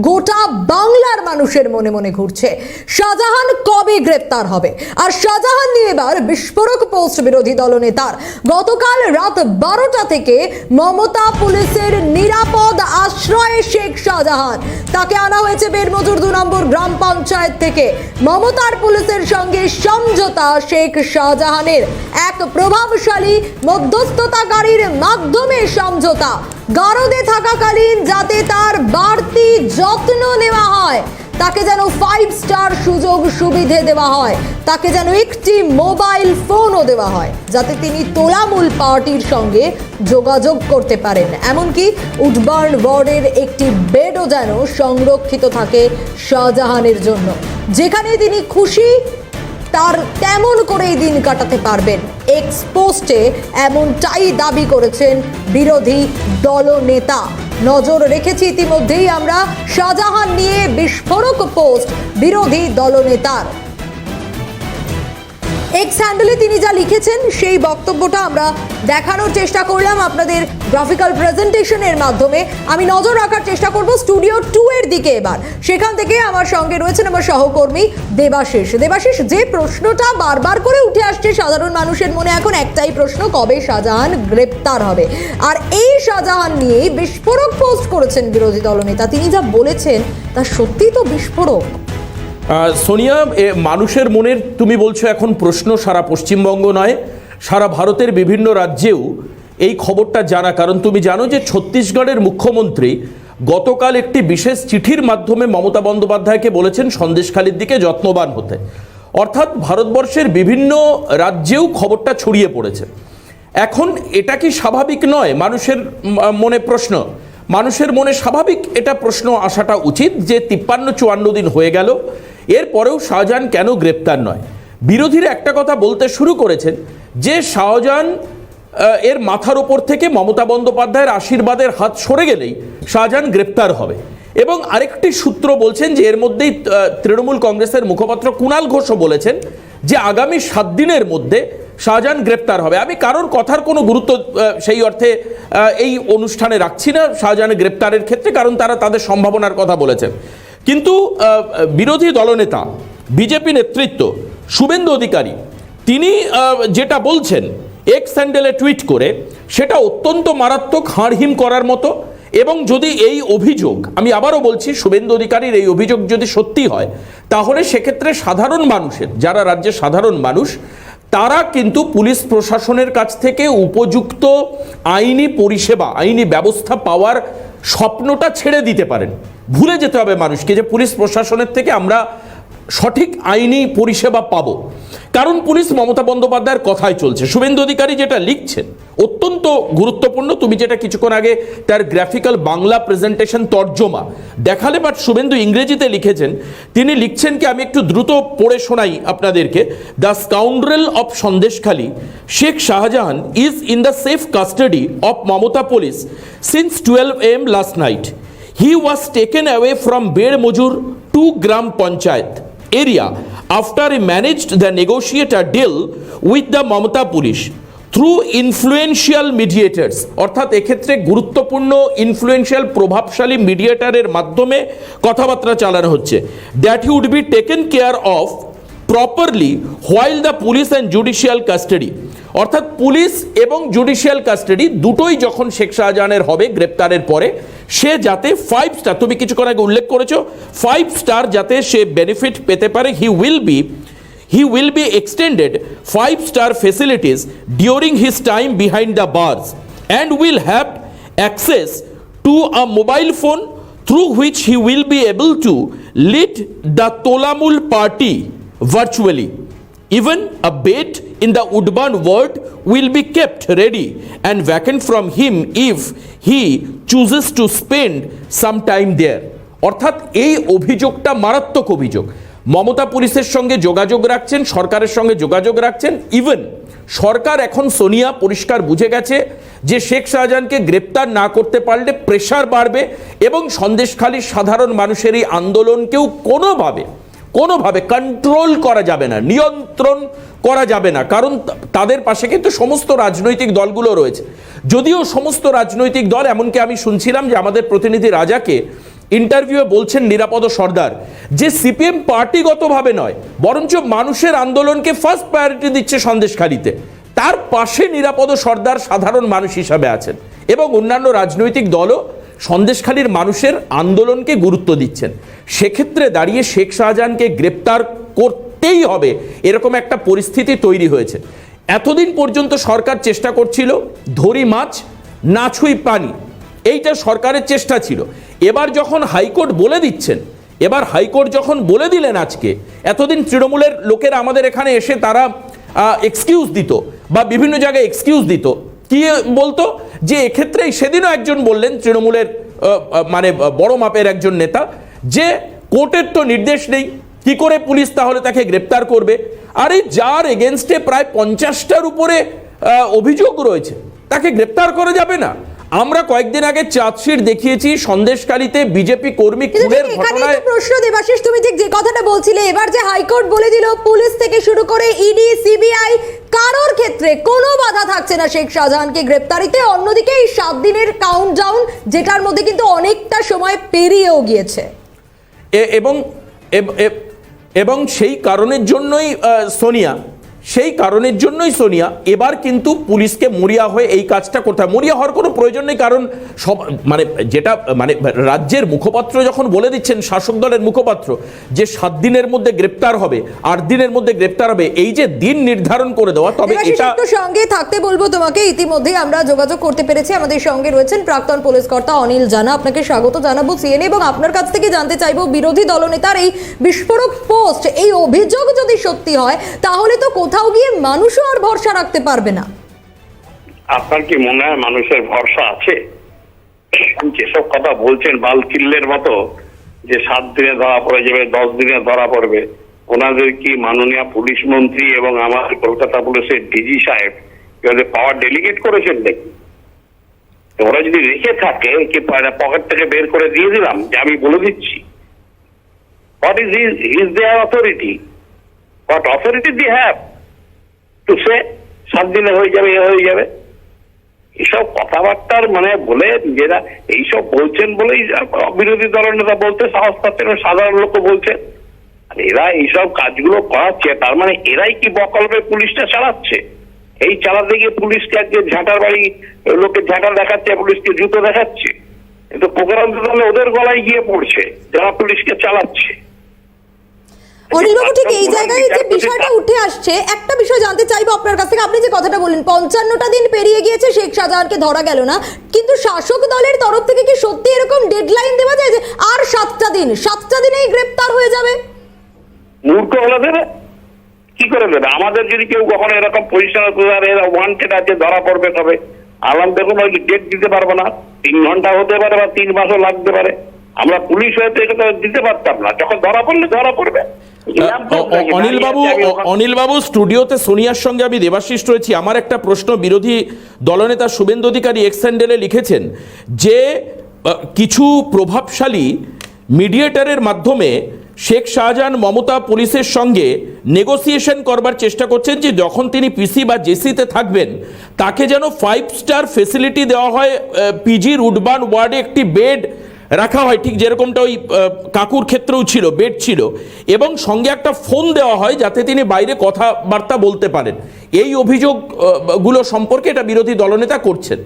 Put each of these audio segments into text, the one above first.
গোটা বাংলার মানুষের মনে মনে ঘুরছে। শাহজাহান কবে গ্রেপ্তার হবে? আর শাহজাহান নিয়ে এবার বিস্ফোরক পোস্ট বিরোধী দলনেতার গতকাল রাত বারোটা থেকে মমতা পুলিশের নিরাপদ আশ্রয়ে শেখ শাহজাহান। তাকে আনা হয়েছে বেরমজুর দু নম্বর গ্রাম পঞ্চায়েত থেকে। মমতার পুলিশের সঙ্গে সমঝোতা শেখ শাহজাহানের। এক প্রভাবশালী মধ্যস্থতাকারীর মাধ্যমে সমঝোতা। গারদে থাকাকালীন যাতে তার বাড়তি যত্ন নেওয়া হয়, তাকে যেন ফাইভ স্টার সুযোগ সুবিধে দেওয়া হয়, তাকে যেন একটি মোবাইল ফোনও দেওয়া হয়, যাতে তিনি তোলামূল পার্টির সঙ্গে যোগাযোগ করতে পারেন। এমনকি উডবার্ন ওয়ার্ডের একটি বেডও যেন সংরক্ষিত থাকে শাহজাহানের জন্য। যেখানে তিনি খুশি তার তেমন করেই দিন কাটাতে পারবেন? এক্সপোস্টে এমনটাই দাবি করেছেন বিরোধী দলনেতা। নজর রেখেছি ইতিমধ্যেই আমরা শাহজাহান নিয়ে বিস্ফোরক পোস্ট বিরোধী দলনেতার। এক্স হ্যান্ডেলে তিনি যা লিখেছেন, সেই বক্তব্যটা আমরা দেখানোর চেষ্টা করলাম আপনাদের গ্রাফিক্যাল প্রেজেন্টেশনের মাধ্যমে। আমি নজর রাখার চেষ্টা করব স্টুডিও টু এর দিকে এবার। সেখান থেকে আমার সঙ্গে রয়েছেন আমার সহকর্মী দেবাশিস। দেবাশিস, যে প্রশ্নটা বারবার করে উঠে আসছে সাধারণ মানুষের মনে, এখন একটাই প্রশ্ন, কবে শাহজাহান গ্রেপ্তার হবে? আর এই শাহজাহান নিয়েই বিস্ফোরক পোস্ট করেছেন বিরোধী দলনেতা। তিনি যা বলেছেন, তা সত্যিই তো বিস্ফোরক? সোনিয়া মানুষের মনের, তুমি বলছো এখন প্রশ্ন, সারা পশ্চিমবঙ্গ নয়, সারা ভারতের বিভিন্ন রাজ্যেও এই খবরটা জানা। কারণ তুমি জানো যে ছত্তিশগড়ের মুখ্যমন্ত্রী গতকাল একটি বিশেষ চিঠির মাধ্যমে মমতা বন্দ্যোপাধ্যায়কে বলেছেন সন্দেশখালির দিকে যত্নবান হতে। অর্থাৎ ভারতবর্ষের বিভিন্ন রাজ্যেও খবরটা ছড়িয়ে পড়েছে। এখন এটা কি স্বাভাবিক নয়? মানুষের মনে প্রশ্ন। মানুষের মনে স্বাভাবিক এটা প্রশ্ন আসাটা উচিত যে তিপ্পান্ন চুয়ান্ন দিন হয়ে গেল এরপরেও শাহজাহান কেন গ্রেপ্তার নয়? বিরোধীরা একটা কথা বলতে শুরু করেছেন যে শাহজাহান এর মাথার ওপর থেকে মমতা বন্দ্যোপাধ্যায়ের আশীর্বাদের হাত সরে গেলেই শাহজাহান গ্রেপ্তার হবে। এবং আরেকটি সূত্র বলছেন যে এর মধ্যেই তৃণমূল কংগ্রেসের মুখপাত্র কুণাল ঘোষও বলেছেন যে আগামী সাত দিনের মধ্যে শাহজাহান গ্রেপ্তার হবে। আমি কারোর কথার কোনো গুরুত্ব সেই অর্থে এই অনুষ্ঠানে রাখছি না শাহজাহানের গ্রেপ্তারের ক্ষেত্রে, কারণ তারা তাদের সম্ভাবনার কথা বলেছেন। কিন্তু বিরোধী দলনেতা, বিজেপি নেতৃত্ব, শুভেন্দু অধিকারী, তিনি যেটা বলছেন এক্স স্যান্ডেলে টুইট করে, সেটা অত্যন্ত মারাত্মক হাড়হিম করার মতো এবং যদি এই অভিযোগ, আমি আবারও বলছি, শুভেন্দু অধিকারীর এই অভিযোগ যদি সত্যি হয়, তাহলে সেক্ষেত্রে সাধারণ মানুষের, যারা রাজ্যের সাধারণ মানুষ, তারা কিন্তু পুলিশ প্রশাসনের কাছ থেকে উপযুক্ত আইনি পরিষেবা, আইনি ব্যবস্থা পাওয়ার স্বপ্নটা ছেড়ে দিতে পারেন। ভুলে যেতে হবে মানুষকে যে পুলিশ প্রশাসনের থেকে আমরা সঠিক আইনি পরিষেবা পাবো। কারণ পুলিশ মমতা বন্দ্যোপাধ্যায়ের কথাই চলছে। শুভেন্দু অধিকারী যেটা লিখছেন, অত্যন্ত গুরুত্বপূর্ণ, তুমি যেটা কিছুক্ষণ আগে তার গ্রাফিক্যাল বাংলা প্রেজেন্টেশন তর্জমা দেখালে বাট শুভেন্দু ইংরেজিতে লিখেছেন, তিনি লিখছেন কি, আমি একটু দ্রুত পড়ে শোনাই আপনাদেরকে, the scoundrel of Sandeshkhali, Sheikh Shahjahan is in the safe custody of Mamata police since twelve M last night was taken away from Bermajur two gram panchayat area after he managed the negotiator deal with the Mamata police through influential mediators. অর্থাৎ এক্ষেত্রে গুরুত্বপূর্ণ influential প্রভাবশালী মিডিয়েটারের মাধ্যমে কথাবার্তা চালানো হচ্ছে। That would be taken care of properly while the police and judicial custody অর্থাৎ police এবং জুডিশিয়াল কাস্টাডি দুটোই যখন শেখ শাহজাহানের হবে, গ্রেপ্তারের পরে সে যাতে ফাইভ স্টার তুমি কিছুক্ষণ আগে উল্লেখ করেছ ফাইভ স্টার যাতে সে বেনিফিট পেতে পারে he will be he will be extended five star facilities during his time behind the bars and will have access to a mobile phone through which he will be able to lead the Tolamul party virtually. Even a bed in the Woodburn ward will be kept ready and vacant from him if he chooses to spend some time there অর্থাৎ এই অভিযোগটা মারাত্মক অভিযোগ। মমতা পুলিশের সঙ্গে যোগাযোগ রাখছেন, সরকারের সঙ্গে যোগাযোগ রাখছেন ইভেন সরকার এখন সোনিয়া পরিষ্কার বুঝে গেছে যে শেখ শাহজাহানকে গ্রেপ্তার না করতে পারলে প্রেশার বাড়বে এবং সন্দেশখালীর সাধারণ মানুষের এই আন্দোলনকেও কোনোভাবে কোনোভাবে কন্ট্রোল করা যাবে না, নিয়ন্ত্রণ করা যাবে না। কারণ তাদের পাশে কিন্তু সমস্ত রাজনৈতিক দলগুলো রয়েছে। যদিও সমস্ত রাজনৈতিক দল, এমনকি আমি শুনছিলাম যে আমাদের প্রতিনিধি রাজাকে ইন্টারভিউয়ে বলছেন নিরাপদ সর্দার, যে সিপিএম পার্টিগতভাবে নয়, বরঞ্চ মানুষের আন্দোলনকে ফার্স্ট প্রায়োরিটি দিচ্ছে সন্দেশখালিতে। তার পাশে নিরাপদ সর্দার সাধারণ মানুষ হিসাবে আছেন এবং অন্যান্য রাজনৈতিক দলও সন্দেশখালীর মানুষের আন্দোলনকে গুরুত্ব দিচ্ছেন। সেক্ষেত্রে দাঁড়িয়ে শেখ শাহজাহানকে গ্রেপ্তার করতেই হবে, এরকম একটা পরিস্থিতি তৈরি হয়েছে। এতদিন পর্যন্ত সরকার চেষ্টা করছিল, ধরি মাছ না ছুঁই পানি, এইটা সরকারের চেষ্টা ছিল। এবার যখন হাইকোর্ট বলে দিচ্ছেন, এবার হাইকোর্ট যখন বলে দিলেন আজকে, এতদিন তৃণমূলের লোকেরা আমাদের এখানে এসে তারা এক্সকিউজ দিত বা বিভিন্ন জায়গায় এক্সকিউজ দিত। কি বলতো? যে এক্ষেত্রে সেদিনও একজন বললেন তৃণমূলের মানে বড় মাপের একজন নেতা, যে কোর্টের তো নির্দেশ নেই, কি করে পুলিশ তাহলে তাকে গ্রেপ্তার করবে? আরে যার এগেনস্টে প্রায় পঞ্চাশটার উপরে অভিযোগ রয়েছে, তাকে গ্রেপ্তার করা যাবে না। আমরা কয়েকদিন আগে চার্জশিট দেখিয়েছি সন্দেশকালীতে বিজেপি কর্মী খুনের ঘটনায় প্রশ্ন দেবাশিস তুমি ঠিক যে কথাটা বলছিলে এবার যে হাইকোর্ট বলে দিল পুলিশ থেকে শুরু করে ইডি সিবিআই কারোর ক্ষেত্রে কোনো বাধা থাকছে না শেখ শাহজাহানকে গ্রেপ্তারিতে। অন্যদিকে এই সাত দিনের কাউন্টডাউন যেটার মধ্যে কিন্তু অনেকটা সময় পেরিয়েও গিয়েছে। এব- এবং সেই কারণের জন্যই সোনিয়া সেই কারণের জন্যই সোনিয়া এবার কিন্তু পুলিশকে মরিয়া হয়ে এই কাজটা করতে হয়। মরিয়া হওয়ার কোনো প্রয়োজন নেই কারণ সব মানে যেটা মানে রাজ্যের মুখপাত্র যখন বলে দিচ্ছেন শাসক দলের মুখপাত্র যে সাত দিনের মধ্যে গ্রেপ্তার হবে আট দিনের মধ্যে গ্রেপ্তার হবে এই যে দিন নির্ধারণ করে দেওয়া তবে এটা সঙ্গে থাকতে বলব তোমাকে ইতিমধ্যে আমরা যোগাযোগ করতে পেরেছি। আমাদের সঙ্গে রয়েছেন প্রাক্তন পুলিশ কর্তা অনিল জানা আপনাকে স্বাগত জানাব সিএনএ এবং আপনার কাছ থেকে জানতে চাইব বিরোধী দলনেতার এই বিস্ফোরক পোস্ট এই অভিযোগ যদি সত্যি হয় তাহলে তো কোথাও গিয়ে মানুষও আর ভরসা রাখতে পারবে না। আপনার কি মনে হয় মানুষের ভরসা আছে? যেসব কথা বলছেন বাল কিল্লের মতো, যে সাত দিনে ধরা পড়ে যাবে, দশ দিনে ধরা পড়বে, ওনাদের কি মাননীয় পুলিশ মন্ত্রী এবং আমার কলকাতা পুলিশের ডিজি সাহেব পাওয়ার ডেলিগেট করেছেন তো ওরা যদি রেখে থাকে, কি পকেট থেকে বের করে দিয়ে দিলাম, যে আমি বলে দিচ্ছি। What is is their authority what authority they have to say সাত দিনে হয়ে যাবে, এ হয়ে যাবে। এইসব কথাবার্তার মানে বলে নিজেরা এইসব বলছেন বলেই বিরোধী দলের নেতা বলতে সাহস পাচ্ছেন, সাধারণ লোক বলছে। আর এরা এইসব কাজগুলো করাচ্ছে, তার মানে এরাই কি বকলবে পুলিশটা চালাচ্ছে? এই চালাতে গিয়ে পুলিশকে আজকে ঝাঁটার বাড়ি লোকের ঝাঁটা দেখাচ্ছে, পুলিশকে জুতো দেখাচ্ছে। কিন্তু প্রোগ্রাম তো তাহলে ওদের গলায় গিয়ে পড়ছে, যারা পুলিশকে চালাচ্ছে। অনিলবাবু ঠিক এই জায়গায় যে বিষয়টা উঠে আসছে একটা বিষয় জানতে চাইব আপনার কাছ থেকে। আপনি যে কথাটা বললেন পঞ্চান্নটা দিন পেরিয়ে গিয়েছে শেখ শাহজাহানকে ধরা গেল না। কিন্তু শাসক দলের তরফ থেকে কি সত্যি এরকম ডেডলাইন দেওয়া যায় যে আর সাতটা দিন? সাতটা দিনেই গ্রেপ্তার হয়ে যাবে? মূর্খ হলে দেবে কি করে দেবে আমাদের যদি কেউ কখনো এরকম পজিশন এরা ওয়ান্টেড আছে ধরা পড়বে তবে আলাম দেখুন ওই ডেট দিতে পারব না। তিন ঘণ্টা হতে পারে বা তিন মাসও লাগতে পারে। আমরা পুলিশ হয়তো এটা দিতে পারতাম না। যখন ধরা পড়লে ধরা পড়বে। অনিল বাবু অনিল বাবু স্টুডিওতে সোনিয়ার সঙ্গে আমি দেবাশিস রয়েছি। আমার একটা প্রশ্ন বিরোধী দলনেতা শুভেন্দু অধিকারী এক্সেন্ডেলে লিখেছেন যে কিছু প্রভাবশালী মিডিয়েটারের মাধ্যমে শেখ শাহজাহান মমতা পুলিশের সঙ্গে নেগোসিয়েশন করবার চেষ্টা করছেন যে যখন তিনি পিসি বা জেসিতে থাকবেন তাকে যেন ফাইভ স্টার ফেসিলিটি দেওয়া হয় পিজি রুডবান ওয়ার্ডে একটি বেড রাখা হয় ঠিক যেরকমটা ওই কাকুর ক্ষেত্রেও ছিল বেড ছিল। এবং সঙ্গে একটা ফোন দেওয়া হয় যাতে তিনি বাইরে কথাবার্তা বলতে পারেন। এই অভিযোগ আহ, গুলো সম্পর্কে এটা বিরোধী দলনেতা করছেন।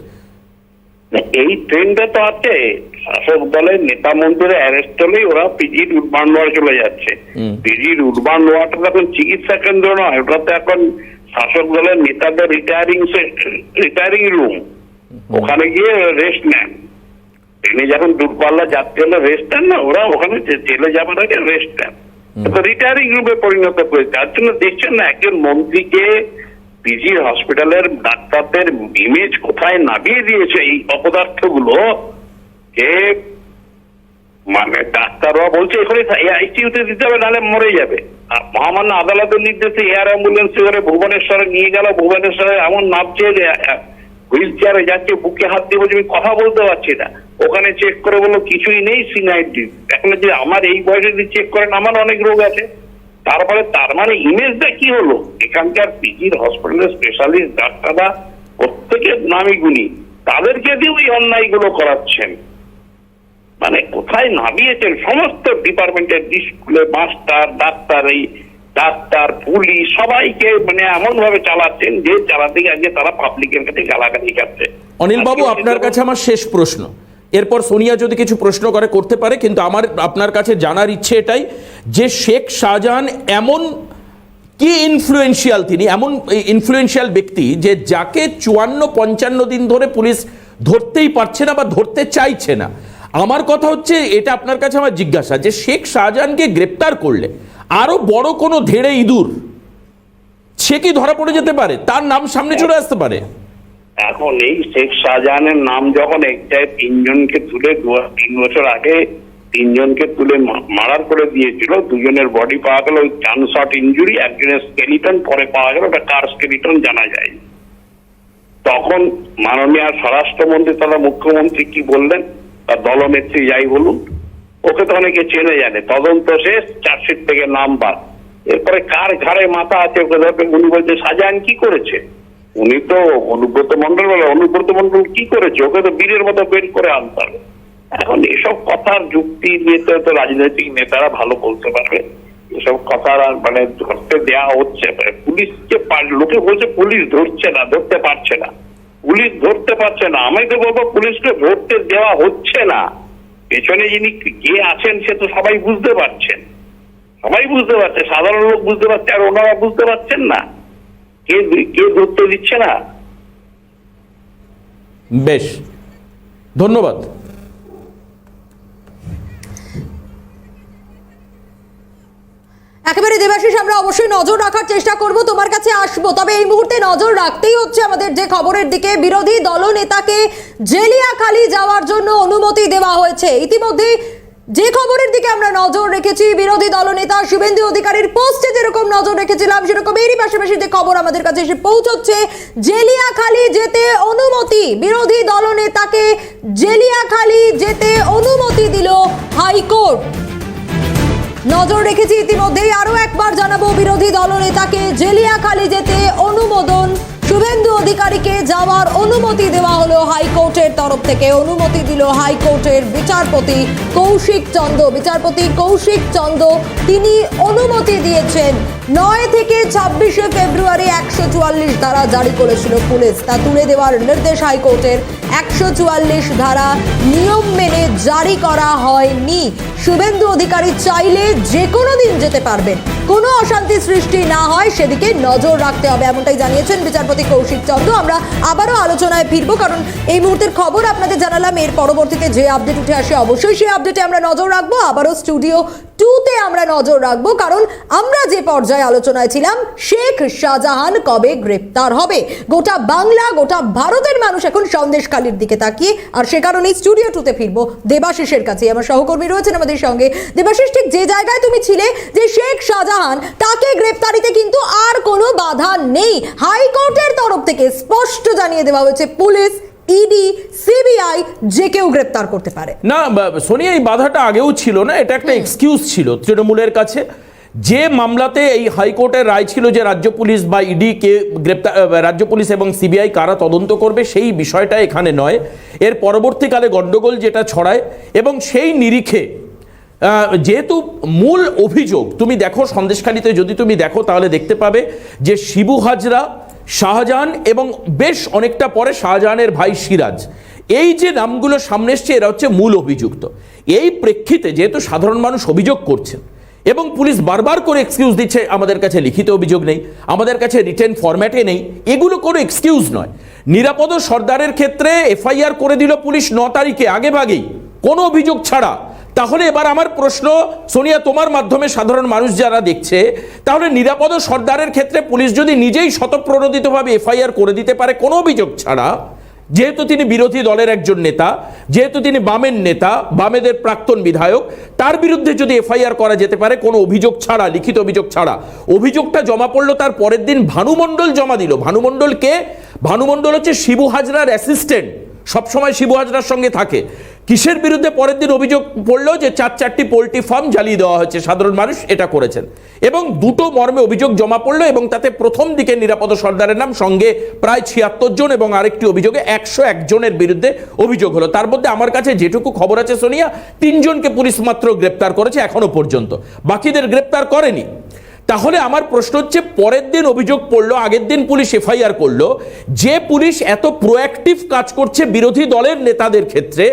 এই ট্রেন্ডে তো আছে। শাসক দলের নেতা মন্ত্রীরা অ্যারেস্ট হলেই ওরা পিজি উডবান নোয়ার চলে যাচ্ছে। পিজি উডবান নোয়াটা এখন চিকিৎসা কেন্দ্র নয় ওটা তো এখন শাসক দলের নেতাদের রিটায়ারিং রিটায়ারিং রুম ওখানে গিয়ে রেস্ট নেন। ট্রেনে যখন দূরপাল্লা যাত্রী হলে রেস্ট নেন না ওরা ওখানে জেলে যাবার আগে রেস্ট নেন। তো রিটায়ারিং রুমে পরিণত করে তার জন্য দেখছেন না একজন মন্ত্রীকে পিজি হসপিটালের ডাক্তারদের ইমেজ কোথায় নামিয়ে দিয়েছে এই অপদার্থগুলো? যে মানে ডাক্তাররা বলছে এখানে আইসিইউতে দিতে হবে নাহলে মরে যাবে। আর মহামান্য আদালতের নির্দেশে এয়ার অ্যাম্বুলেন্স করে ভুবনেশ্বরে নিয়ে গেল। ভুবনেশ্বরে এমন নামছে যে হুইল চেয়ারে যাচ্ছে বুকে হাত দিয়ে বলছে আমি কথা বলতে পারছি না। ওখানে চেক করে বলল কিছুই নেই সি এখন যে আমার এই বয়সে যদি চেক করেন আমার অনেক রোগ আছে। তারপরে তার মানে ইমেজটা কি হলো? এখানকার পিজির হসপিটালের স্পেশালিস্ট ডাক্তাররা প্রত্যেকের নামি গুণী। তাদেরকে দিয়ে ওই অন্যায়গুলো করাচ্ছেন। মানে কোথায় নামিয়েছেন? সমস্ত ডিপার্টমেন্টের স্কুলে মাস্টার ডাক্তার এই ডাক্তার পুলিশ সবাইকে মানে এমন ভাবে চালাচ্ছেন যে চালাতে গিয়ে তারা পাবলিকের কাছে গালাগালি খাচ্ছে। অনিল বাবু আপনার কাছে আমার শেষ প্রশ্ন। এরপর সোনিয়া যদি কিছু প্রশ্ন করে, করতে পারে, কিন্তু আমার, আপনার কাছে জানার ইচ্ছে এটাই যে শেখ শাহজাহান এমন কি ইনফ্লুয়েন্সিয়াল তিনি, এমন ইনফ্লুয়েন্সিয়াল ব্যক্তি যে যাকে চুয়ান্ন, পঞ্চান্ন দিন ধরে পুলিশ ধরতেই পারছে না বা ধরতে চাইছে না। আমার কথা হচ্ছে, এটা আপনার কাছে আমার জিজ্ঞাসা যে শেখ শাহজাহানকে গ্রেপ্তার করলে আরও বড় কোনো ধেড়ে ইঁদুর, সে কি ধরা পড়ে যেতে পারে? তার নাম সামনে চলে আসতে পারে। এখন এই শেখ শাহজাহানের নাম যখন একটাই তিনজনকে তুলে তিন বছর আগে তিনজনকে তুলে মারার করে দিয়েছিল, দুজনের বডি পাওয়া গেল, ওই চান শট ইঞ্জুরি একজনের স্কেলিটন পরে পাওয়া গেল, ওটা কার স্কেলিটন জানা যায় তখন মাননীয় স্বরাষ্ট্রমন্ত্রী, তথা মুখ্যমন্ত্রী কি বললেন? তার দলনেত্রী যাই বলুন, ওকে তো অনেকে চেনে জানে, তদন্ত শেষ, চার্জশিট থেকে নাম বাদ। এরপরে কার ঘাড়ে মাথা আছে ওকে উনি বলছে, শাহজাহান কি করেছে? উনি তো অনুব্রত মন্ডল বলে, অনুব্রত মন্ডল কি করেছে ওকে তো বীরের মতো বের করে আনতে হবে? এখন এসব কথার যুক্তি দিয়ে তো রাজনৈতিক নেতারা ভালো বলতে পারবে। এসব আর মানে ধরতে দেয়া হচ্ছে পুলিশকে লোকে বলছে পুলিশ ধরছে না, ধরতে পারছে না। পুলিশ ধরতে পারছে না। আমি তো বলব পুলিশকে ধরতে দেওয়া হচ্ছে না। পেছনে যিনি কে আছেন সে তো সবাই বুঝতে পারছেন। সবাই বুঝতে পারছে, সাধারণ লোক বুঝতে পারছে, আর ওনারা বুঝতে পারছেন না। কে কে ধরতে দিচ্ছে না? বেশ। ধন্যবাদ। একেবারে দেবাশিস আমরা অবশ্যই নজর রাখার চেষ্টা করব তোমার কাছে আসব। তবে এই মুহূর্তে নজর রাখতেই হচ্ছে আমাদের যে খবরের দিকে। বিরোধী দলনেতাকে জেলিয়াখালী যাওয়ার জন্য অনুমতি দেওয়া হয়েছে। ইতিমধ্যে যে খবরের দিকে আমরা নজর রেখেছি, বিরোধী দলনেতা শুভেন্দু অধিকারীর পোস্টে যেরকম নজর রেখেছিলাম, সেরকম এরই পাশাপাশি যে খবর আমাদের কাছে এসে পৌঁছচ্ছে, জেলিয়াখালী যেতে অনুমতি, বিরোধী দলনেতাকে জেলিয়াখালী যেতে অনুমতি দিল হাইকোর্ট। নজর রেখেছি ইতিমধ্যেই আরও একবার জানাব, বিরোধী দলনেতাকে জেলিয়াখালী যেতে অনুমোদন শুভেন্দু অধিকারীকে যাওয়ার অনুমতি দেওয়া হলো হাইকোর্টের তরফ থেকে। অনুমতি দিল হাইকোর্টের বিচারপতি কৌশিক চন্দ্র। বিচারপতি কৌশিক চন্দ্র, তিনি অনুমতি দিয়েছেন নয় থেকে ছাব্বিশে ফেব্রুয়ারি একশো চুয়াল্লিশ ধারা জারি করেছিল পুলিশ। তা তুলে দেওয়ার নির্দেশ হাইকোর্টের একশো চুয়াল্লিশ ধারা নিয়ম মেনে জারি করা হয়নি। শুভেন্দু অধিকারী চাইলে যে কোনো দিন যেতে পারবেন। কোনো অশান্তি সৃষ্টি না হয়, সেদিকে নজর রাখতে হবে, এমনটাই জানিয়েছেন বিচারপতি কৌশিক চন্দ্র। আমরা আবারও আলোচনায় ফিরবো, কারণ এই মুহূর্তের খবর আপনাদের জানালাম, এর পরবর্তীতে যে আপডেট উঠে আসে অবশ্যই সেই আপডেটে আমরা নজর রাখব। আবারও স্টুডিও টুতে আমরা নজর রাখব, কারণ আমরা যে পর্যায়ে আলোচনায় ছিলাম শেখ শাহজাহান কবে গ্রেপ্তার হবে? গোটা বাংলা গোটা ভারতের মানুষ এখন সন্দেশখালির দিকে তাকিয়ে আর সে কারণেই স্টুডিও টুতে ফিরবো দেবাশিসের কাছে। আমার সহকর্মী রয়েছেন আমাদের সঙ্গে। দেবাশিস ঠিক যে জায়গায় তুমি ছিলে যে শেখ শাহজাহান তাকে গ্রেপ্তারিতে কিন্তু আর কোনো বাধা নেই। হাইকোর্টের তরফ থেকে স্পষ্ট জানিয়ে দেওয়া হয়েছে পুলিশ ইডি সিবিআই যে কেউ গ্রেপ্তার করতে পারে। না সোনিয়া এই বাধাটা আগেও ছিল না এটা একটা এক্সকিউজ ছিল তৃণমূলের কাছে। যে মামলাতে এই হাইকোর্টের রায় ছিল যে রাজ্য পুলিশ বা ইডি কে গ্রেপ্তার রাজ্য পুলিশ এবং সিবিআই কারা তদন্ত করবে, সেই বিষয়টা এখানে নয়। এর পরবর্তীকালে গন্ডগোল যেটা ছড়ায় এবং সেই নিরিখে যেহেতু মূল অভিযোগ, তুমি দেখো সন্দেশখালিতে, যদি তুমি দেখো তাহলে দেখতে পাবে যে শিবু হাজরা, শাহজাহান এবং বেশ অনেকটা পরে শাহজাহানের ভাই সিরাজ। এই যে নামগুলো সামনে এসছে, এরা হচ্ছে মূল অভিযুক্ত। এই প্রেক্ষিতে যেহেতু সাধারণ মানুষ অভিযোগ করছেন এবং পুলিশ বারবার করে এক্সকিউজ দিচ্ছে, আমাদের কাছে লিখিত অভিযোগ নেই, আমাদের কাছে রিটেন ফরম্যাটে নেই, এগুলো কোনো এক্সকিউজ নয়। নিরাপদ সর্দারের ক্ষেত্রে এফআইআর করে দিল পুলিশ ন তারিখে আগে ভাগেই কোনো অভিযোগ ছাড়া। তাহলে এবার আমার প্রশ্ন, সোনিয়া, তোমার মাধ্যমে সাধারণ মানুষ যারা দেখছে, তাহলে নিরাপদ সর্দারের ক্ষেত্রে পুলিশ যদি নিজেই শতপ্রণোদিতভাবে এফআইআর করে দিতে পারে, কোনো অভিযোগ ছাড়া যেহেতু তিনি বিরোধী দলের একজন নেতা, যেহেতু তিনি বামের নেতা, বামেদের প্রাক্তন বিধায়ক, তার বিরুদ্ধে যদি এফআইআর করা যেতে পারে, কোনো অভিযোগ ছাড়া, লিখিত অভিযোগ ছাড়া। অভিযোগটা জমা পড়ল তার পরের দিন ভানুমণ্ডল জমা দিল। ভানুমণ্ডলকে ভানুমণ্ডল হচ্ছে শিবু হাজরার অ্যাসিস্ট্যান্ট সবসময় শিবু হাজরার সঙ্গে থাকে। কিসের বিরুদ্ধে পরের দিন অভিযোগ পড়ল যে চার চারটি পোলট্রি ফার্ম জ্বালিয়ে দেওয়া হয়েছে? সাধারণ মানুষ এটা করেছেন। এবং দুটো মর্মে অভিযোগ জমা পড়ল এবং তাতে প্রথম দিকে নিরাপদ সর্দারের নাম, সঙ্গে প্রায় ছিয়াত্তর জন এবং আরেকটি অভিযোগে একশো একজনের বিরুদ্ধে অভিযোগ হলো। তার মধ্যে আমার কাছে যেটুকু খবর আছে সোনিয়া, তিনজনকে পুলিশ মাত্র গ্রেপ্তার করেছে এখনও পর্যন্ত। বাকিদের গ্রেপ্তার করেনি। তাহলে আমার প্রশ্ন হচ্ছে, পরের দিন অভিযোগ পড়ল, আগের দিন পুলিশ এফআইআর করল, যে পুলিশ এত প্রোঅ্যাক্টিভ কাজ করছে বিরোধী দলের নেতাদের ক্ষেত্রে,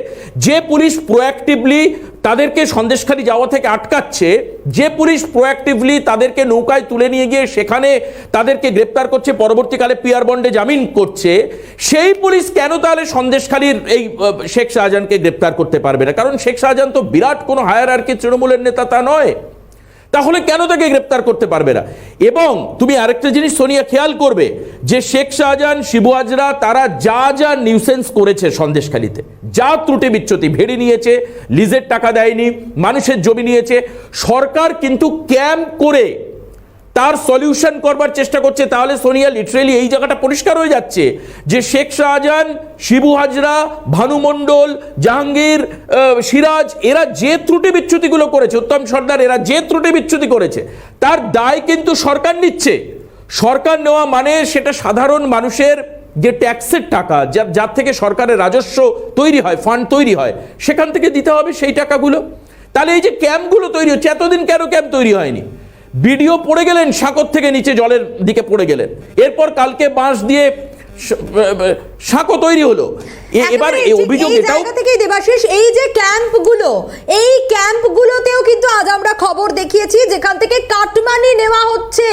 যে পুলিশ প্রোঅ্যাক্টিভলি তাদেরকে সন্দেশখালি যাওয়া থেকে আটকাচ্ছে, যে পুলিশ প্রোঅ্যাক্টিভলি তাদেরকে নৌকায় তুলে নিয়ে গিয়ে সেখানে তাদেরকে গ্রেপ্তার করছে, পরবর্তীকালে পিয়ার বন্ডে জামিন করছে, সেই পুলিশ কেন তাহলে সন্দেশখালীর এই শেখ শাহজাহানকে গ্রেপ্তার করতে পারবে না? কারণ শেখ শাহজাহান তো বিরাট কোনো হায়ার আর কি তৃণমূলের নেতা তা নয়। তাহলে কেন তাকে গ্রেপ্তার করতে পারবে না? এবং তুমি আরেকটা জিনিস সোনিয়া, খেয়াল করবে যে শেখ শাহজাহান, শিবু আজরা তারা যা যা নিউসেন্স করেছে সন্দেশখালিতে, যা ত্রুটি বিচ্যুতি, ভেড়ি নিয়েছে লিজের টাকা দেয়নি, মানুষের জমি নিয়েছে, সরকার কিন্তু ক্যাম্প করে তার সলিউশন করবার চেষ্টা করছে, তাহলে সোনিয়া লিটারেলি এই জায়গাটা পরিষ্কার হয়ে যাচ্ছে যে শেখ শাহজাহান, শিবু হাজরা, ভানু মণ্ডল, জাহাঙ্গীর সিরাজ, এরা যে ত্রুটি বিচ্যুতিগুলো করেছে, উত্তম সর্দার, এরা যে ত্রুটি বিচ্যুতি করেছে, তার দায় কিন্তু সরকার নিচ্ছে। সরকার নেওয়া মানে সেটা সাধারণ মানুষের যে ট্যাক্সের টাকা যার যার থেকে সরকারের রাজস্ব তৈরি হয় ফান্ড তৈরি হয়, সেখান থেকে দিতে হবে সেই টাকাগুলো। তাহলে এই যে ক্যাম্পগুলো তৈরি হচ্ছে, এতদিন কেন ক্যাম্প তৈরি হয়নি? বিডিও পড়ে গেলেন সাঁকর থেকে নিচে জলের দিকে পড়ে গেলেন। এরপর কালকে বাঁশ দিয়ে সাঁকো তৈরি হলো। এবার এই অভিযোগ এটাও জায়গা থেকেই দেবাশিস এই যে ক্যাম্পগুলো এই ক্যাম্পগুলোতেও কিন্তু আজ আমরা খবর দেখিয়েছি যেখান থেকে কাটমানি নেওয়া হচ্ছে।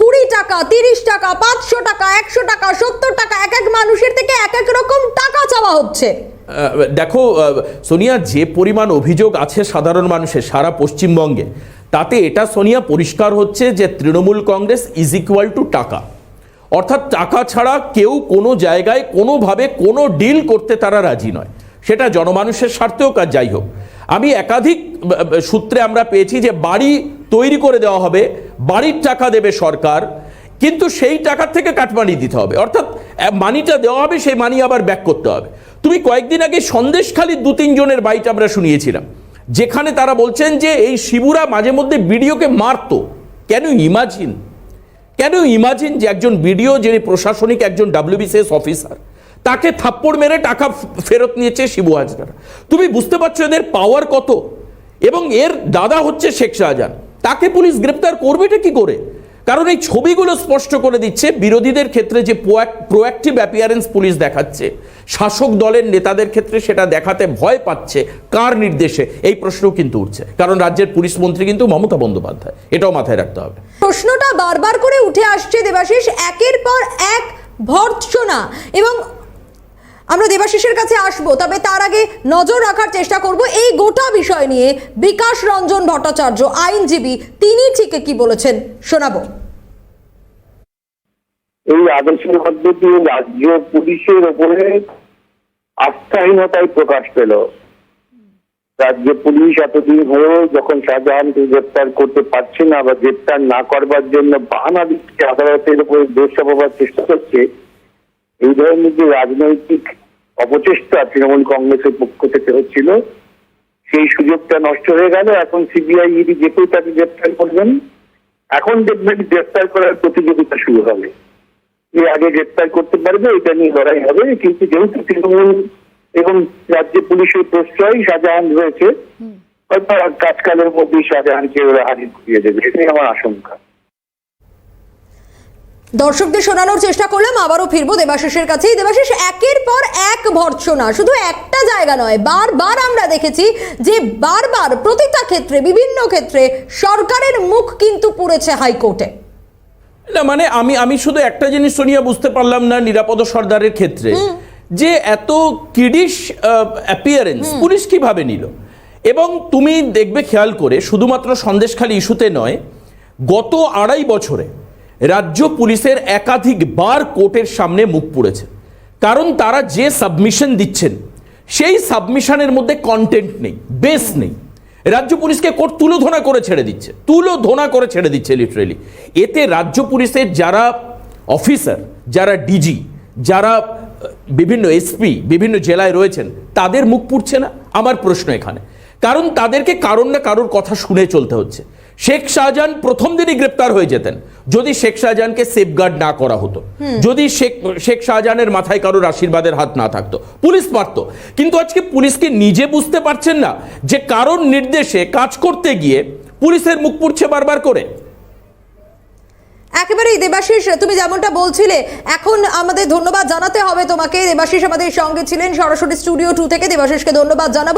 কুড়ি টাকা তিরিশ টাকা পাঁচশো টাকা একশো টাকা সত্তর টাকা এক এক মানুষের থেকে এক এক রকম টাকা চাওয়া হচ্ছে। দেখো সোনিয়া যে পরিমাণ অভিযোগ আছে সাধারণ মানুষের সারা পশ্চিমবঙ্গে তাতে এটা, সোনিয়া, পরিষ্কার হচ্ছে যে Trinamool Congress is equal to taka. অর্থাৎ টাকা ছাড়া কেউ কোনো জায়গায় কোনোভাবে কোনো ডিল করতে তারা রাজি নয়। সেটা জনমানুষের স্বার্থেও কাজ, যাই হোক। আমি একাধিক সূত্রে আমরা পেয়েছি যে বাড়ি তৈরি করে দেওয়া হবে, বাড়ির টাকা দেবে সরকার, কিন্তু সেই টাকার থেকে কাটমানি দিতে হবে। অর্থাৎ মানিটা দেওয়া হবে, সেই মানি আবার ব্যাক করতে হবে। তুমি কয়েকদিন আগে সন্দেশখালীর দু তিনজনের বাইট আমরা শুনিয়েছিলাম। যেখানে তারা বলছেন যে এই শিবুরা মাঝে মধ্যে বিডিওকে মারতো। কেন ইমাজিন? কেন ইমাজিন যে একজন বিডিও, যিনি প্রশাসনিক একজন ডাব্লিউবিসিএস অফিসার, তাকে থাপ্পড় মেরে টাকা ফেরত নিয়েছে শিবু হাজরা? তুমি বুঝতে পারছ এদের পাওয়ার কত? এবং এর দাদা হচ্ছে শেখ শাহজাহান। তাকে পুলিশ গ্রেপ্তার করবেটা কি করে? কারণ এই ছবিগুলো স্পষ্ট করে দিচ্ছে বিরোধীদের ক্ষেত্রে যে প্রোয়াক্টিভ অ্যাপিয়ারেন্স পুলিশ দেখাচ্ছে। শাসক দলের নেতাদের ক্ষেত্রে সেটা দেখাতে ভয় পাচ্ছে। কার নির্দেশে? এই প্রশ্ন কিন্তু উঠছে। কারণ রাজ্যের পুলিশ মন্ত্রী কিন্তু মমতা বন্দ্যোপাধ্যায়। এটাও মাথায় রাখতে হবে। প্রশ্নটা বারবার করে উঠে আসছে দেবাশিস। একের পর এক ভর্ৎসনা এবং আমরা দেবাশিসের কাছে আসব, তবে তার আগে নজর রাখার চেষ্টা করব এই গোটা বিষয় নিয়ে বিকাশ রঞ্জন ভট্টাচার্য, আইনজীবী, তিনি ঠিক কি বলেছেন? শোনাবো। এই আদেশের মধ্যে দিয়ে রাজ্য পুলিশের ওপরে আস্থাহীনতায় প্রকাশ পেল। রাজ্য পুলিশ এতদিন হয়েও যখন শাহজাহানকে গ্রেপ্তার করতে পারছে না বা গ্রেপ্তার না করবার জন্য বাহানা দিচ্ছে, আদালতের উপরে দোষ চাপাবার চেষ্টা করছে এই ধরনের যে রাজনৈতিক অপচেষ্টা তৃণমূল কংগ্রেসের পক্ষ থেকে হচ্ছিল সেই সুযোগটা নষ্ট হয়ে গেল। এখন সিবিআই ইডি যেতেও তাকে গ্রেপ্তার করবেন এখন দেখবেন গ্রেপ্তার করার প্রতিযোগিতা শুরু হবে। যে আগে গ্রেপ্তার করতে পারবে এটা নিয়ে লড়াই হবে। কিন্তু যেহেতু তৃণমূল এবং রাজ্য পুলিশের প্রশ্রয় শাহজাহান রয়েছে হয়তো কাজকালের মধ্যেই শাহজাহানকে ওরা হাজির করিয়ে দেবে। এটাই আমার আশঙ্কা। দর্শকদের শোনানোর চেষ্টা করলাম আবারও ফিরবো দেবাশিসের কাছেই। দেবাশিস একের পর এক ভর্ৎসনা শুধু একটা জায়গা নয় বারবার আমরা দেখেছি যে বারবার প্রতিটা ক্ষেত্রে বিভিন্ন ক্ষেত্রে সরকারের মুখ কিন্তু পুড়েছে হাইকোর্টে। না মানে আমি আমি শুধু একটা জিনিস সোনিয়া বুঝতে পারলাম না নিরাপদ সর্দারের ক্ষেত্রে। যে এত কিডিশ অ্যাপিয়ারেন্স পুলিশ কীভাবে নিল? এবং তুমি দেখবে খেয়াল করে শুধুমাত্র সন্দেশখালী ইস্যুতে নয় গত আড়াই বছরে রাজ্য পুলিশের একাধিক বার কোর্টের সামনে মুখ পুড়েছে। কারণ তারা যে সাবমিশন দিচ্ছেন, সেই সাবমিশনের মধ্যে কন্টেন্ট নেই বেস নেই। রাজ্য পুলিশকে কোর্ট তুলোধনা করে ছেড়ে দিচ্ছে, তুলোধনা করে ছেড়ে দিচ্ছে লিটারেলি এতে রাজ্য পুলিশের যারা অফিসার যারা ডিজি যারা বিভিন্ন এসপি বিভিন্ন জেলায় রয়েছেন, তাদের মুখ পুড়ছে না? আমার প্রশ্ন এখানে। কারণ তাদেরকে কারণ না কারোর কথা শুনে চলতে হচ্ছে। শেখ শাহজাহান প্রথম দিনই গ্রেপ্তার হয়ে যেতেন। যদি শেখ শাহজাহানকে সেফগার্ড না করা হতো। যদি শেখ শেখ শাহজাহানের মাথায় কারোর আশীর্বাদের হাত না থাকতো। পুলিশ পারত কিন্তু আজকে পুলিশকে নিজে বুঝতে পারছেন না যে কারোর নির্দেশে কাজ করতে গিয়ে পুলিশের মুখ পুড়ছে বারবার করে। একেবারেই দেবাশিস তুমি যেমনটা বলছিলে এখন আমাদের ধন্যবাদ জানাতে হবে তোমাকে। দেবাশিস আমাদের সঙ্গে ছিলেন সরাসরি স্টুডিও টু থেকে। দেবাশিসকে ধন্যবাদ জানাব।